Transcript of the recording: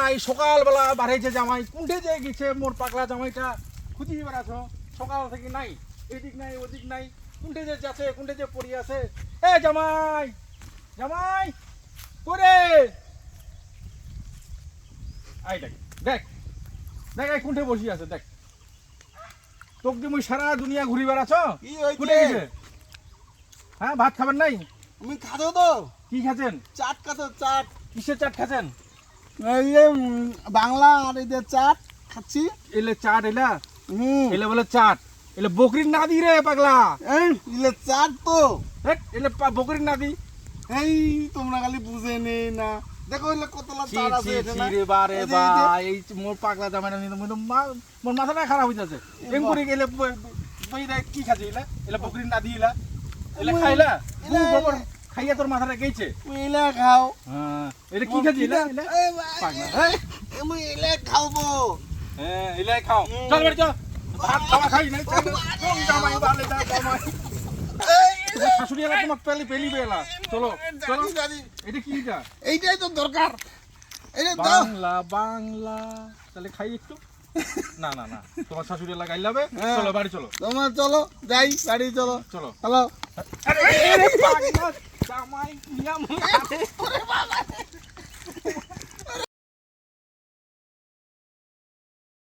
নাই সকালবেলা বাড়াইছে জামাই কুণ্ঠে যে গেছে মোর পাগলা জামাইটা। খুঁজিয়ে বেড়াছ সকাল থেকে নাই এদিক নাই ওদিক নাই কুণ্ঠে যে যাচ্ছে কুণ্ঠে যে পড়ি আছে। এ জামাই জামাই করে আই দেখ দেখ দেখ এই কুণ্ঠে বসি আছে দেখ। তোকে মুই সারা দুনিয়া ঘুরি বেড়াছ কি গেছে। হ্যাঁ ভাত খাবেন নাই? তুমি খাতো তো। কি খাচ্ছেন? চাট খাতো চাট। কিসের চাট খাচ্ছেন? এই যে বাংলা আর এই যে চাট খাচ্ছি। এলে চাট এলা? হুম। এলে বলে চাট। এলে বকরির নাদি রে পাগলা। এই ইলে চাট তো। এলে বকরির নাদি। এই তোমরা খালি বুঝে নেই না। দেখো এলে কতলা চাট আছে না রে এই বা মোর পাগলা জামাইনা নিয়ে মোর মোর মাথাটা খারাপ হয়ে যাচ্ছে এম করে গেলে বইরা কি খাচ্ছে এলা? এলা বকরির নাদি এলা? এলা খাইলা? গু গোবর খাইয়া তোর মাথাটা গেছে তুমি খাও। হ্যাঁ এটা কি খাচ্ছি হ্যাঁ আমি এলে খাব হ্যাঁ এলাই খাও। চল বাড়ি চল। ভাত খাওয়া খাই চল, জামাই বালে জামাই। শাশুড়ি এলা তোমাকে পেলি পেলি বেলা চলো চলো। এটা কি এটা? এইটাই তো দরকার। এটা বাংলা বাংলা। তাহলে খাই একটু। না না না। তোমার শাশুড়ি এলা গাইলাবে হ্যাঁ। চলো বাড়ি চলো। তোমার চলো যাই বাড়ি চলো। চলো। হ্যালো। আরে, এ, পাগলা,